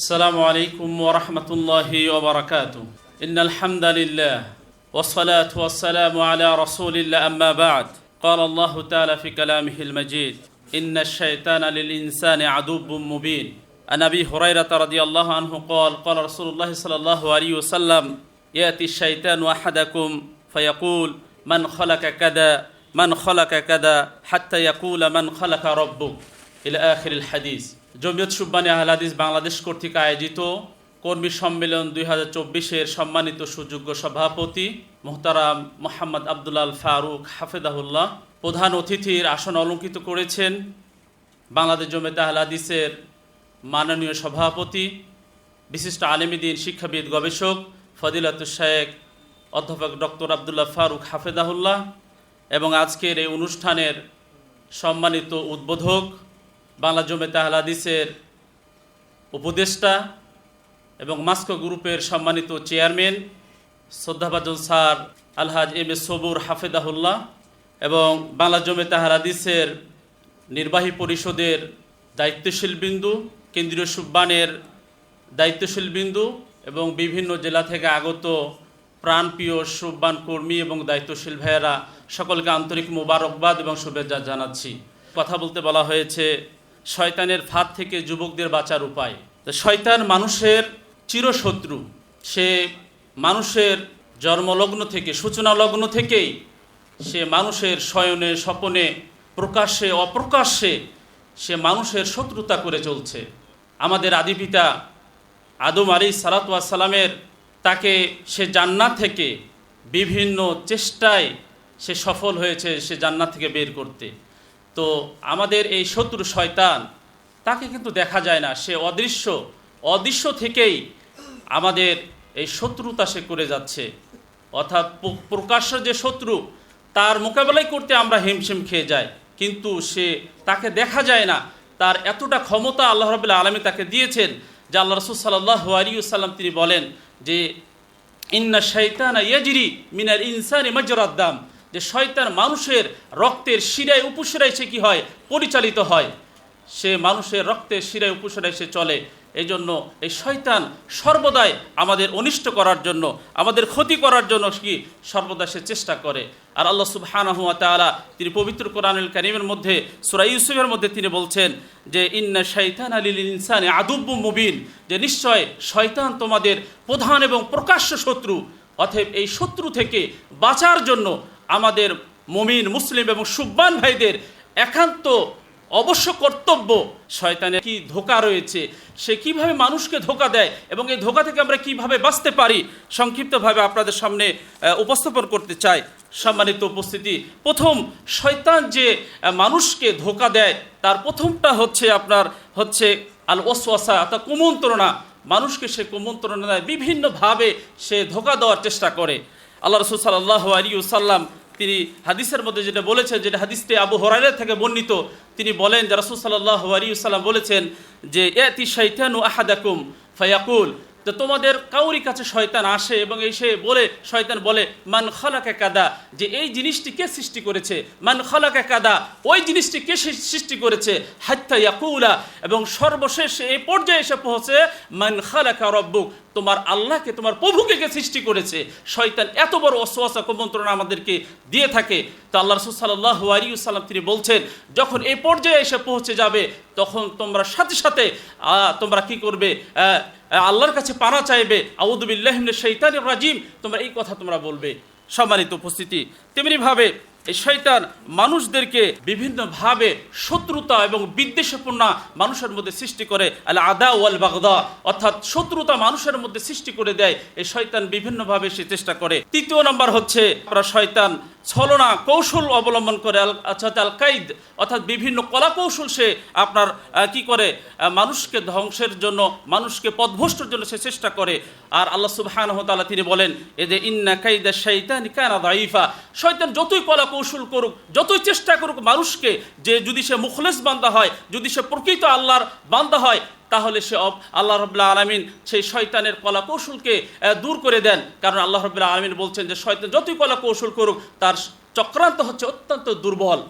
السلام عليكم ورحمة الله وبركاته. إن الحمد لله والصلاة والسلام على رسول الله أما بعد. قال الله تعالى في كلامه المجيد إن الشيطان للإنسان عدو مبين. عن أبي هريرة رضي الله عنه قال قال رسول الله صلى الله عليه وسلم يأتي الشيطان أحدكم فيقول من خلق كذا من خلق كذا حتى يقول من خلق ربك. إلى آخر الحديث. জমিয়ত সুব্বানী আহলাদিস বাংলাদেশ কর্তৃক আয়োজিত কর্মী সম্মেলন দুই হাজার চব্বিশের সম্মানিত সুযোগ্য সভাপতি মোহতারাম মোহাম্মদ আবদুল্লাল ফারুক হাফেদাহুল্লাহ প্রধান অতিথির আসন অলঙ্কিত করেছেন বাংলাদেশ জমিয়ত আহলাদিসের মাননীয় সভাপতি, বিশিষ্ট আলেমিদিন শিক্ষাবিদ গবেষক ফদিলাতুল শেখ অধ্যাপক ডক্টর আবদুল্লাহ ফারুক হাফেদাহুল্লাহ এবং আজকের এই অনুষ্ঠানের সম্মানিত উদ্বোধক বাংলা জমিতে হাদিসের উপদেষ্টা এবং মাস্কো গ্রুপের সম্মানিত চেয়ারম্যান শ্রদ্ধাভাজন স্যার আলহাজ এম এ সবুর হাফেদাহুল্লাহ এবং বাংলা জমিতে হাদিসের নির্বাহী পরিষদের দায়িত্বশীল বিন্দু, কেন্দ্রীয় সুব্বানের দায়িত্বশীল বিন্দু এবং বিভিন্ন জেলা থেকে আগত প্রাণপ্রিয় সুব্বান কর্মী এবং দায়িত্বশীল ভাইয়েরা সকলকে আন্তরিক মোবারকবাদ এবং শুভেচ্ছা জানাচ্ছি। কথা বলতে বলা হয়েছে শয়তানের ফাঁদ থেকে যুবকদের বাঁচার উপায়। তো শয়তান মানুষের চিরশত্রু। সে মানুষের জন্মলগ্ন থেকে সূচনা লগ্ন থেকেই সে মানুষের শয়নে, স্বপনে, প্রকাশ্যে, অপ্রকাশ্যে সে মানুষের শত্রুতা করে চলছে। আমাদের আদিপিতা আদম আলী সালাতামের তাকে সে জান্নাত থেকে বিভিন্ন চেষ্টায় সে সফল হয়েছে, সে জান্নাত থেকে বের করতে। তো আমাদের এই শত্রু শয়তান, তাকে কিন্তু দেখা যায় না। সে অদৃশ্য অদৃশ্য থেকেই আমাদের এই শত্রুতা সে করে যাচ্ছে। অর্থাৎ প্রকাশ্য যে শত্রু, তার মোকাবেলাই করতে আমরা হিমশিম খেয়ে যাই। কিন্তু সে তাকে দেখা যায় না। তার এতটা ক্ষমতা আল্লাহ রবিল্লা আলমী তাকে দিয়েছেন, যে আল্লাহ রসুল সাল্লাহ আলিউসাল্লাম তিনি বলেন যে, ইন্না শৈতানা ইয়াজরি মিনাল ইনসানি মজরাদ্দাম যে শয়তান মানুষের রক্তের শিরায় উপশিরায় সে কি হয়? পরিচালিত হয়। সে মানুষের রক্তের শিরায় উপশিরায় সে চলে। এই জন্য এই শয়তান সর্বদাই আমাদের অনিষ্ট করার জন্য, আমাদের ক্ষতি করার জন্য কি? সর্বদা সে চেষ্টা করে। আর আল্লাহ সুবহানাহু ওয়া তাআলা তিনি পবিত্র কোরআনুল কারীমের মধ্যে, সূরা ইউসুফের মধ্যে তিনি বলছেন যে, ইন্না শাইতান আলিল ইনসানি আদুব্বু মুবিন যে নিশ্চয় শয়তান তোমাদের প্রধান এবং প্রকাশ্য শত্রু। অতএব এই শত্রু থেকে বাঁচার জন্য আমাদের মমিন, মুসলিম এবং সুব্বান ভাইদের একান্ত অবশ্য কর্তব্য। শয়তানের কি ধোকা রয়েছে, সে কীভাবে মানুষকে ধোকা দেয় এবং এই ধোকা থেকে আমরা কীভাবে বাঁচতে পারি, সংক্ষিপ্তভাবে আপনাদের সামনে উপস্থাপন করতে চাই। সম্মানিত উপস্থিতি, প্রথম শয়তান যে মানুষকে ধোকা দেয়, তার প্রথমটা হচ্ছে আপনার হচ্ছে আল ওসওয়াসা অর্থাৎ কুমন্ত্রণা। মানুষকে সে কুমন্ত্রণা দেয়, বিভিন্নভাবে সে ধোকা দেওয়ার চেষ্টা করে। আল্লাহ রসুল সাল্লাহ আলী সাল্লাম তিনি হাদিসের মধ্যে যেটা বলেছেন, যেটা হাদিসটি আবু হরাইরা থেকে বর্ণিত, তিনি বলেন যে রসুল সাল্লাহ আলী সাল্লাম বলেছেন যে এতি শৈতানু আহাদাকুম ফায়াকুল। তো তোমাদের কাউরি কাছে শয়তান আসে এবং এসে বলে, শয়তান বলে, মান খালাকে কাদা। যে এই জিনিসটি কে সৃষ্টি করেছে? মান খালাকে কাদা। ওই জিনিসটি কে সৃষ্টি করেছে? হাত্তা ইয়াকুলা। এবং সর্বশেষ এই পর্যায়ে এসে পৌঁছে, মান খালাকা রব্বুক। তোমার আল্লাহকে, তোমার প্রভুকে কে সৃষ্টি করেছে, শয়তান এত বড় অসোয়াসা কুমন্ত্রণা আমাদেরকে দিয়ে থাকে। তো আল্লাহ রসুল সাল্লাহ আলিউসাল্লাম তিনি বলছেন, যখন এই পর্যায়ে এসে পৌঁছে যাবে, তখন তোমরা সাথে সাথে তোমরা কি করবে? আল্লাহর কাছে পানা চাইবে। আউদুবিল্লাহিম শৈতান রাজিম। তোমরা এই কথা তোমরা বলবে। সম্মানিত উপস্থিতি। তেমনিভাবে এই শয়তান মানুষদেরকে বিভিন্নভাবে শত্রুতা এবং বিদ্বেষপূর্ণ মানুষের মধ্যে সৃষ্টি করে আল আদা ওয়াল বাগদা অর্থাৎ শত্রুতা মানুষের মধ্যে সৃষ্টি করে দেয়। এই শয়তান বিভিন্নভাবে সে চেষ্টা করে। তৃতীয় নম্বর হচ্ছে, আমরা শয়তান ছলনা, কৌশল অবলম্বন করে অর্থাৎ আল কাইদ অর্থাৎ বিভিন্ন কলা কৌশল সে আপনার কি করে মানুষকে ধ্বংসের জন্য, মানুষকে পথভ্রষ্টর জন্য সে চেষ্টা করে। আর আল্লাহ সুবহানাহু ওয়া তাআলা তিনি বলেন, এ যে ইন্না কাইদা শাইতান কানা দাইফা শয়তান যতই কলা কৌশল করুক, যতই চেষ্টা করুক মানুষকে, যে যদি সে মুখলেস বান্দা হয়, যদি সে প্রকৃত আল্লাহর বান্দা হয় তাহলে সে আল্লাহ রবুল্লা আলমিন সেই শয়তানের কলা কৌশলকে দূর করে দেন। কারণ আল্লাহ রবুল্লা আলমিন বলছেন যে, শয়তান যতই কলা কৌশল করুক, তার চক্রান্ত হচ্ছে অত্যন্ত দুর্বল।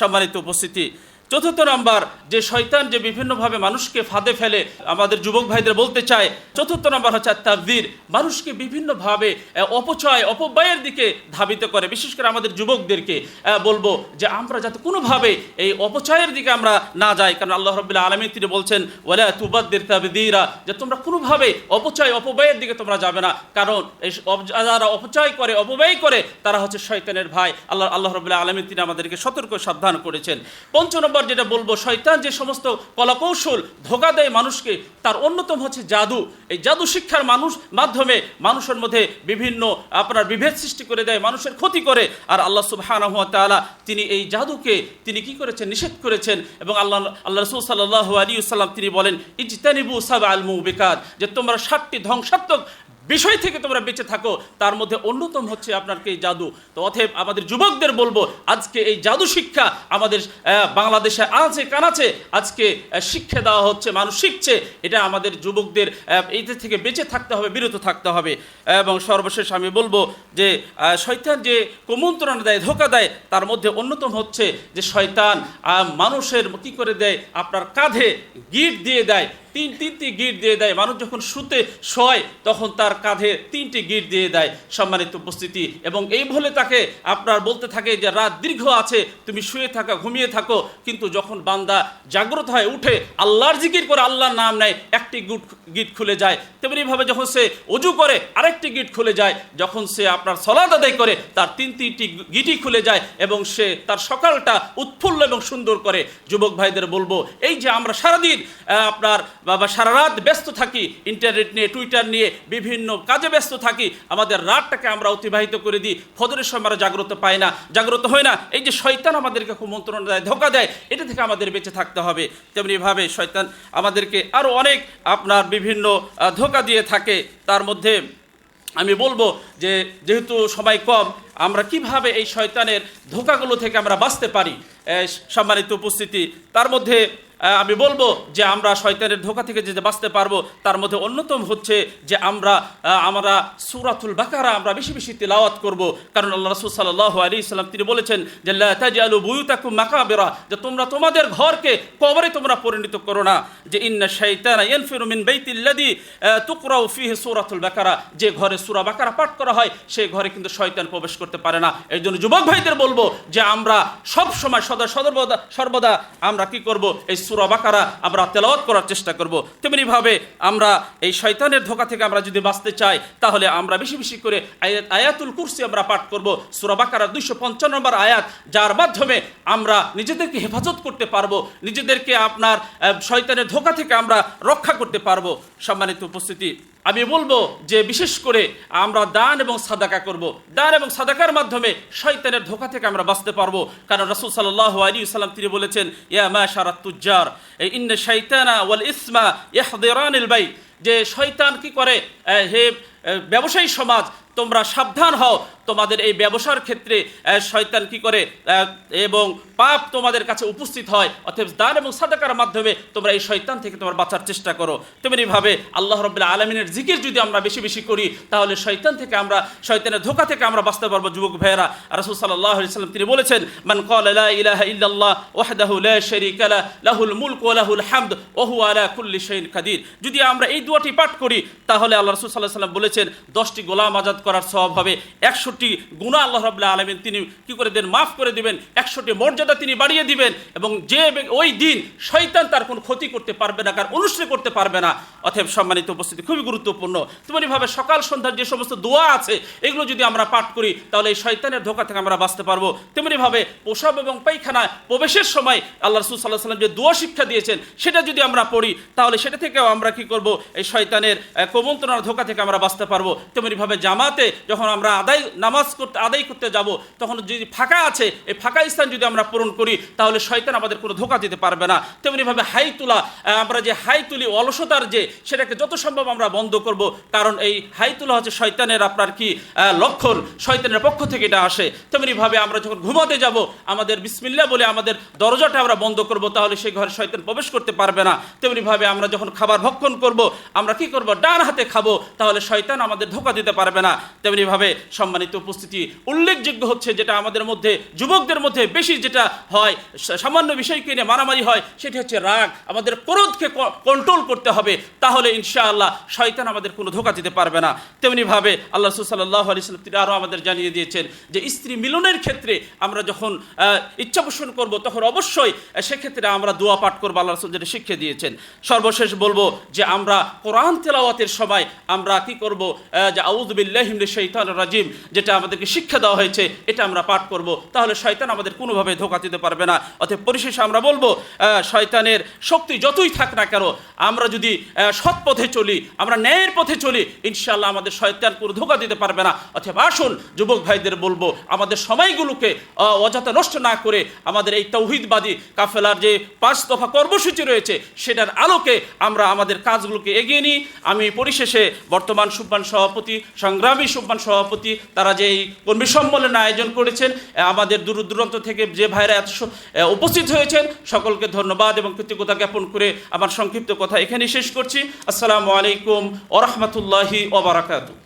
সম্মানিত উপস্থিতি। চতুর্থ নাম্বার, যে শয়তান যে বিভিন্নভাবে মানুষকে ফাঁদে ফেলে, আমাদের যুবক ভাইদের বলতে চায়, চতুর্থ নাম্বার হচ্ছে তাবদির মানুষকে বিভিন্নভাবে অপচয়, অপব্যয়ের দিকে ধাবিত করে। বিশেষ করে আমাদের যুবকদেরকে বলব যে আমরা যাতে কোনোভাবে এই অপচয়ের দিকে আমরা না যাই। কারণ আল্লাহ রবিল্লা আলমী তিনি বলছেন ওলা তুবাদ্দির তাবদিরা যে তোমরা কোনোভাবে অপচয়, অপব্যয়ের দিকে তোমরা যাবে না। কারণ এই যারা অপচয় করে, অপব্যয় করে, তারা হচ্ছে শয়তানের ভাই। আল্লাহ আল্লাহ রবিল্লা আলমী তিনি আমাদেরকে সতর্ক সাবধান করেছেন। পঞ্চ নম্বর যেটা বলব, শয়তান যে সমস্ত কলাকৌশল ধোকা দেয় মানুষকে, তার অন্যতম হচ্ছে জাদু। এই জাদু শিক্ষার মানুষ, মাধ্যমে মানুষের মধ্যে বিভিন্ন আপনার বিভেদ সৃষ্টি করে দেয়, মানুষের ক্ষতি করে। আর আল্লাহ সুবহানাহু ওয়া তাআলা তিনি এই জাদুকে তিনি কি করেছেন? নিষেধ করেছেন। এবং আল্লাহ আল্লাহ রসুল সাল্লাল্লাহু আলাইহি ওয়াসাল্লাম তিনি বলেন, ইজতানিবু সাবআল মুবিকাত যে তোমরা সাতটি ধ্বংসাত্মক বিষয় থেকে তোমরা বেঁচে থাকো তার মধ্যে অন্যতম হচ্ছে আপনার কি এই জাদু। তো অতএব আমাদের যুবকদের বলব আজকে এই জাদু শিক্ষা আমাদের বাংলাদেশে আছে কানাচে আজকে শিক্ষা দেওয়া হচ্ছে মানুষ শিখছে এটা আমাদের যুবকদের আহ, থেকে বেঁচে থাকতে হবে বিরত থাকতে হবে। এবং সর্বশেষ আমি বলব যে শয়তান যে কুমন্ত্রণা দেয় ধোকা দেয় তার মধ্যে অন্যতম হচ্ছে যে শয়তান মানুষের কি করে দেয় আপনার কাঁধে গিট দিয়ে দেয়। তিন তিনটি গিট দিয়ে দেয়। মানুষ যখন শুতে শয়, তখন তার কাঁধে তিনটি গিট দিয়ে দেয় সম্মানিত উপস্থিতি। এবং এই বলে তাকে আপনার বলতে থাকে যে, রাত দীর্ঘ আছে, তুমি শুয়ে থাকা, ঘুমিয়ে থাকো। কিন্তু যখন বান্দা জাগ্রত হয় উঠে, আল্লাহর জিকির করে আল্লাহর নাম নেয়, একটি গুট গিট খুলে যায়। তেমনিভাবে যখন সে অজু করে, আরেকটি গিট খুলে যায়। যখন সে আপনার সলাদ আদায় করে, তার তিন তিনটি গিটই খুলে যায় এবং সে তার সকালটা উৎফুল্ল এবং সুন্দর করে। যুবক ভাইদের বলব, এই যে আমরা সারাদিন আপনার বাবা, সারা রাত ব্যস্ত থাকি ইন্টারনেট নিয়ে টুইটার নিয়ে, বিভিন্ন কাজে ব্যস্ত থাকি, আমাদের রাতটাকে আমরা অতিবাহিত করে দিই। ফজরের সময় আমরা জাগ্রত পাই না, জাগ্রত হয় না। এই যে শয়তান আমাদেরকে খুব মন্ত্রণা দেয় ধোকা দেয়, এটা থেকে আমাদের বেঁচে থাকতে হবে। তেমনিভাবে শয়তান আমাদেরকে আরও অনেক আপনার বিভিন্ন ধোকা দিয়ে থাকে। তার মধ্যে আমি বলব যে, যেহেতু সময় কম, আমরা কীভাবে এই শয়তানের ধোকাগুলো থেকে আমরা বাঁচতে পারি? সম্মানিত উপস্থিতি, তার মধ্যে আমি বলব যে আমরা শয়তানের ধোকা থেকে যে যে বাঁচতে পারব তার মধ্যে অন্যতম হচ্ছে যে আমরা আমরা সুরাতুল বাকারা আমরা বেশি বেশি তিলাওয়াত করব। কারণ আল্লাহ রাসূল সাল্লাল্লাহু আলাইহি সাল্লাম তিনি বলেছেন যে লা তাজআলু বুয়ুতাকুম মাকাবিরা যে তোমরা তোমাদের ঘরকে কবরে তোমরা পরিণত করো না। যে ইন্না শাইতানা ইয়ানফিরু মিন বাইতিল্লাযী আহ, তুকরাউ ফিহি সূরাতুল বাকারা যে ঘরে সূরা বাকারা পাঠ করা হয় সেই ঘরে কিন্তু শয়তান প্রবেশ করতে পারে না। এই জন্য যুবক ভাইদের বলব যে আমরা সব সময় সদা সর্বদা সর্বদা আমরা কি করব? এই সূরা বাকারা আমরা তেলাওয়াত করার চেষ্টা করব। তেমনিভাবে আমরা এই শয়তানের ধোকা থেকে আমরা যদি বাঁচতে চাই, তাহলে আমরা বেশি বেশি করে আয়াত আয়াতুল কুরসি আমরা পাঠ করব। সুরা বাকারা দুইশো পঞ্চান্ন নম্বর আয়াত, যার মাধ্যমে আমরা নিজেদেরকে হেফাজত করতে পারব, নিজেদেরকে আপনার শয়তানের ধোকা থেকে আমরা রক্ষা করতে পারব। সম্মানিত উপস্থিতি আমি বলব যে বিশেষ করে আমরা দান এবং সাদাকা করব। দান এবং সাদাকার মাধ্যমে শয়তানের ধোকা থেকে আমরা বাঁচতে পারব। কারণ রসুল সাল্লাহ আলী সাল্লাম তিনি বলেছেন, ইয়া মাশারাত তুজ্জার, এই ইন্না শৈতানা ওয়াল ইসমা ইহদেরান বাই যে শয়তান কি করে? হে ব্যবসায়ী সমাজ তোমরা সাবধান হও। তোমাদের এই ব্যবসার ক্ষেত্রে শয়তান কি করে এবং পাপ তোমাদের কাছে উপস্থিত হয়, অতএব দান এবং সাদাকার মাধ্যমে তোমরা এই শয়তান থেকে তোমার বাঁচার চেষ্টা করো। তেমনিভাবে আল্লাহ রবিল্লা আলমিনের জিকির যদি আমরা বেশি বেশি করি, তাহলে শয়তান থেকে আমরা, শয়তানের ধোকা থেকে আমরা বাঁচতে পারব, যুবক ভাইয়েরা। রাসূল আলাইহি সাল্লাম তিনি বলেছেন, মান ক্বালা লা ইলাহা ইল্লাল্লাহ ওয়াহদাহু লা শারীকা লা, লাহুল মুলক ওয়া লাহুল হামদ, ওয়া হুয়া আলা কুল্লি শাইইন কাদির। যদি আমরা এই দুয়াটি পাঠ করি, তাহলে আল্লাহ রাসূল সাল্লাল্লাহু আলাইহি সাল্লাম বলেছেন 10টি গোলাম আজাদ করার সওয়াব হবে। 100টি গুনাহ আল্লাহ রাব্বুল আলামিন তিনি কি করে দেন? মাফ করে দিবেন। 100টি মর্যাদা তিনি বাড়িয়ে দিবেন এবং যে ওই দিন শয়তান তার কোনো ক্ষতি করতে পারবে না, কার অনুষ্ঠিত করতে পারবে না। অতএব সম্মানিত উপস্থিতি খুবই গুরুত্বপূর্ণ। তেমনিভাবে সকাল সন্ধ্যার যে সমস্ত দোয়া আছে, এগুলো যদি আমরা পাঠ করি, তাহলে এই শয়তানের ধোকা থেকে আমরা বাঁচতে পারব। তেমনিভাবে প্রসব এবং পায়খানা প্রবেশের সময় আল্লাহ রসুল সাল্লাহ সাল্লাম যে দোয়া শিক্ষা দিয়েছেন, সেটা যদি আমরা পড়ি, তাহলে সেটা থেকেও আমরা কি করব? এই শয়তানের কুমন্ত্রণার ধোকা থেকে আমরা বাঁচতে পারব। তেমনিভাবে জামাতে যখন আমরা আদায়, নামাজ করতে, আদায় করতে যাব, তখন যদি ফাঁকা আছে, এই ফাঁকা স্থান যদি আমরা পূরণ করি, তাহলে শয়তান আমাদের কোনো ধোকা দিতে পারবে না। তেমনিভাবে হাই তোলা আমরা যে হাই তুলি অলসতার যে, সেটাকে যত সম্ভব আমরা বন্ধ করব, কারণ এই হাই তোলা হচ্ছে শয়তানের আপনার কি লক্ষণ, শয়তানের পক্ষ থেকে এটা আসে। তেমনিভাবে আমরা যখন ঘুমাতে যাব, আমাদের বিসমিল্লা বলে আমাদের দরজাটা আমরা বন্ধ করব, তাহলে সেই ঘরে শয়তান প্রবেশ করতে পারবে না। তেমনিভাবে আমরা যখন খাবার ভক্ষণ করব, আমরা কি করব? ডান হাতে খাব, তাহলে শয়তান আমাদের ধোকা দিতে পারবে না। তেমনিভাবে সম্মানিত উপস্থিতি উল্লেখযোগ্য হচ্ছে যেটা আমাদের মধ্যে, যুবকদের মধ্যে বেশি যেটা হয় সামান্য বিষয়কে নিয়ে মারামারি হয়, সেটি হচ্ছে রাগ। আমাদের ক্রোধকে কন্ট্রোল করতে হবে, তাহলে ইনশাআল্লাহ শয়তান আমাদের কোনো ধোকা দিতে পারবে না। তেমনিভাবে আল্লাহ সাল্লাহ আলি সাল্লাম তিনি আরও আমাদের জানিয়ে দিয়েছেন যে স্ত্রী মিলনের ক্ষেত্রে আমরা যখন ইচ্ছা পোষণ করব, তখন অবশ্যই সেক্ষেত্রে আমরা দোয়া পাঠ করব, আল্লাহ রসুল যেটা শিক্ষা দিয়েছেন। সর্বশেষ বলব যে আমরা কোরআন তেলাওয়াতের সময় আমরা কি করব যে আউদুবিল্লাহিম শৈতান রাজিম যেটা আমাদেরকে শিক্ষা দেওয়া হয়েছে, এটা আমরা পাঠ করব। তাহলে শয়তান আমাদের কোনোভাবে ধোকা দিতে পারবে না। পরিশেষে আমরা বলব শয়তানের শক্তি যতই থাক না কেন, আমরা যদি সৎ পথে চলি, আমরা ন্যায়ের পথে চলি, ইনশাআল্লাহ আমাদের শয়তান কোনো ধোকা দিতে পারবে না। অথবা আসুন, যুবক ভাইদের বলব, আমাদের সময়গুলোকে অযথা নষ্ট না করে আমাদের এই তৌহিদবাদী কাফেলার যে পাঁচ দফা কর্মসূচি রয়েছে, সেটার আলোকে আমরা আমাদের কাজগুলোকে এগিয়ে নিই। আমি পরিশেষে বর্তমান সুব্বান সভাপতি সংগ্রামী সুব্বান সভাপতি, তারা যে এই কর্মী সম্মেলন আয়োজন করেছেন আমাদের দূর দূরান্ত থেকে যে ভাইরা এত উপস্থিত হয়েছেন, সকলকে ধন্যবাদ এবং কৃতজ্ঞতা জ্ঞাপন করে আমার সংক্ষিপ্ত কথা এখানেই শেষ করছি। আসসালামু আলাইকুম ওরহমতুল্লাহি ওবরাকাতু